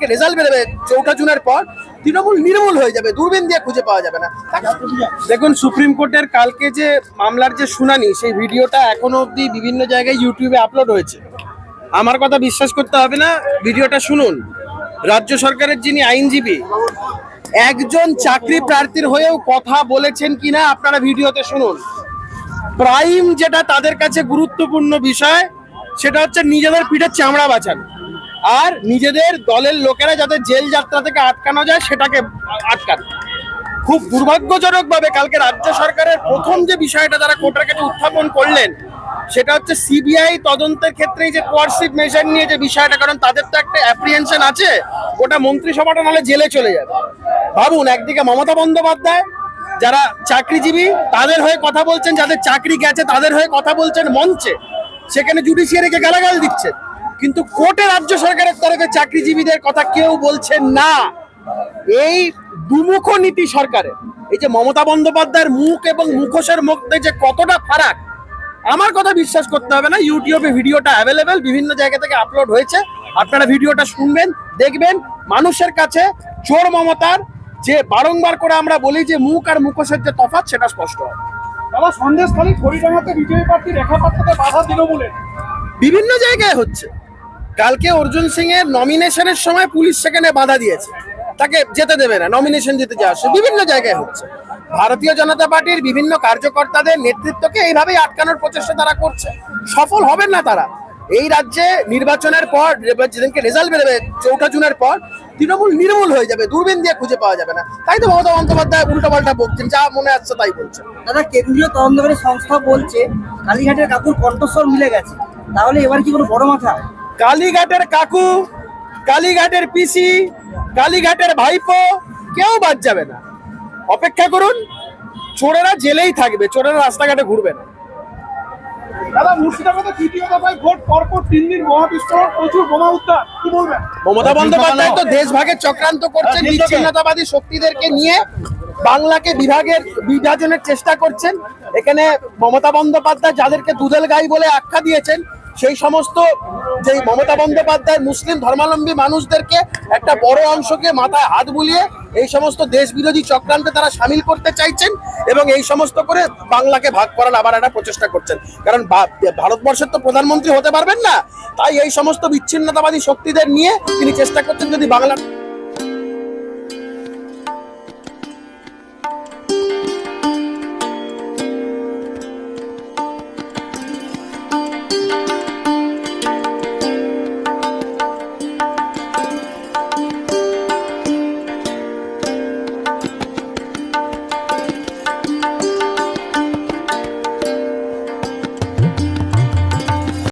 Result বেরোবে চৌঠা জুনের পর। তৃণমূল নির্মূল হয়ে যাবে, দূরবীন দিয়ে খুঁজে পাওয়া যাবে না। দেখুন সুপ্রিম কোর্টের কালকে যে মামলার যে শুনানি, সেই ভিডিওটা এখনও অবধি বিভিন্ন জায়গায় ইউটিউবে আপলোড হয়েছে। আমার কথা বিশ্বাস করতে হবে না, ভিডিওটা শুনুন। রাজ্য সরকারের যিনি আইনজীবী, একজন চাকরি প্রার্থীর হয়েও কথা বলেছেন কিনা আপনারা ভিডিওতে শুনুন। প্রাইম যেটা তাদের কাছে গুরুত্বপূর্ণ বিষয়, সেটা হচ্ছে নিজেদের পিঠের চামড়া বাঁচানো। আর নিজেদের দলের লোকেরা যাতে জেল যাত্রা থেকে আটকানো যায়, সেটাকে আটকানো। খুব দুর্ভাগ্যজনক ভাবে কালকে রাজ্য সরকারের প্রথম যে বিষয়টা তারা কোর্টের কাছে উত্থাপন করলেন, সেটা হচ্ছে সিবিআই তদন্তের ক্ষেত্রে যে কোয়ারসিভ মেজার নিয়ে যে বিষয়টা, কারণ তাদের তো একটা অ্যাপ্রিহেনশন আছে ওটা মন্ত্রিসভাটা নাহলে জেলে চলে যাবে। ভাবুন, একদিকে মমতা বন্দ্যোপাধ্যায়, যারা চাকরিজীবী, তাদের হয়ে কথা বলছেন, যাদের চাকরি গেছে, তাদের হয়ে কথা বলছেন মঞ্চে, সেখানে জুডিশিয়ারিকে গালাগাল দিচ্ছেন কিন্তু কোর্টে রাজ্য সরকারের তরফে চাকরিজীবীদের কথা কেউ বলছেন না। এই দুমুখ নীতি সরকারের। এই যে মমতা বন্দ্যোপাধ্যায়ের মুখ এবং মুখোশের মধ্যে যে কতটা ফারাক আমার কথা বিশ্বাস করতে হবে না। ইউটিউবে ভিডিওটা অ্যাভেলেবেল বিভিন্ন জায়গা থেকে আপলোড হয়েছে। আপনারা ভিডিওটা শুনবেন দেখবেন। মানুষের কাছে চোর মমতার যে বারংবার করে আমরা বলি যে মুখ আর মুখোশের যে তফাৎ সেটা স্পষ্ট হয়। দাদা সন্দেশখালী খড়িডাঙ্গাতে বিজেপি প্রার্থী রেখা পাত্রকে বাধা তৃণমূলের। বিভিন্ন জায়গায় হচ্ছে। কালকে অর্জুন সিং এর নমিনেশনের সময় পুলিশ সেখানে বাধা দিয়েছে। তাকে যেতে দেবে না নমিনেশন দিতে যাওয়া বিভিন্ন জায়গায় হচ্ছে। ভারতীয় জনতা পার্টির বিভিন্ন কার্যকর্তাদের নেতৃত্বকে এইভাবেই আটকানোর প্রচেষ্টা তারা করছে। সফল হবেন না তারা। এই রাজ্যে নির্বাচনের পর, যেদিনকে রেজাল্ট বেরোবে, চৌঠা জুনের পর, তৃণমূল নির্মূল হয়ে যাবে, দূরবীন দিয়ে খুঁজে পাওয়া যাবে না। তাই তো মমতা বন্দ্যোপাধ্যায় উল্টো পাল্টা বকছেন, যা মনে আসছে তাই বলছেন দাদা, কেন্দ্রীয় তদন্তকারী সংস্থা বলছে, কালীঘাটের কাকুর কণ্ঠস্বর মিলে গেছে। তাহলে এবার কি কোনো বড় মাথা? কালীঘাটের কাকু কালীঘাটের পিসি কালীঘাটের ভাইপো কেউ বাদ যাবে না। অপেক্ষা করুন চোরেরা জেলেই থাকবে চোরেরা রাস্তাঘাটে ঘুরবে না। দাদা মুর্শিদাবাদে তৃতীয় দফায় ভোট পরপর তিন দিন বোমা প্রচুর বোমা উদ্ধার কি বলবেন? মমতা বন্দ্যোপাধ্যায় তো দেশভাগের চক্রান্ত করছেন বিচ্ছিন্নতাবাদী শক্তিদেরকে নিয়ে বাংলাকে বিভাগের বিভাজনের চেষ্টা করছেন। এখানে মমতা বন্দ্যোপাধ্যায় যাদেরকে দুধেল গাই বলে আখ্যা দিয়েছেন সেই সমস্ত যে মমতা বন্দ্যোপাধ্যায় মুসলিম ধর্মাবলম্বী মানুষদেরকে একটা বড় অংশকে মাথায় হাত বুলিয়ে এই সমস্ত দেশ বিরোধী চক্রান্তে তারা সামিল করতে চাইছেন এবং এই সমস্ত করে বাংলাকে ভাগ করার আবার একটা প্রচেষ্টা করছেন। কারণ ভারতবর্ষের তো প্রধানমন্ত্রী হতে পারবেন না। তাই এই সমস্ত বিচ্ছিন্নতাবাদী শক্তিদের নিয়ে তিনি চেষ্টা করছেন যদি বাংলা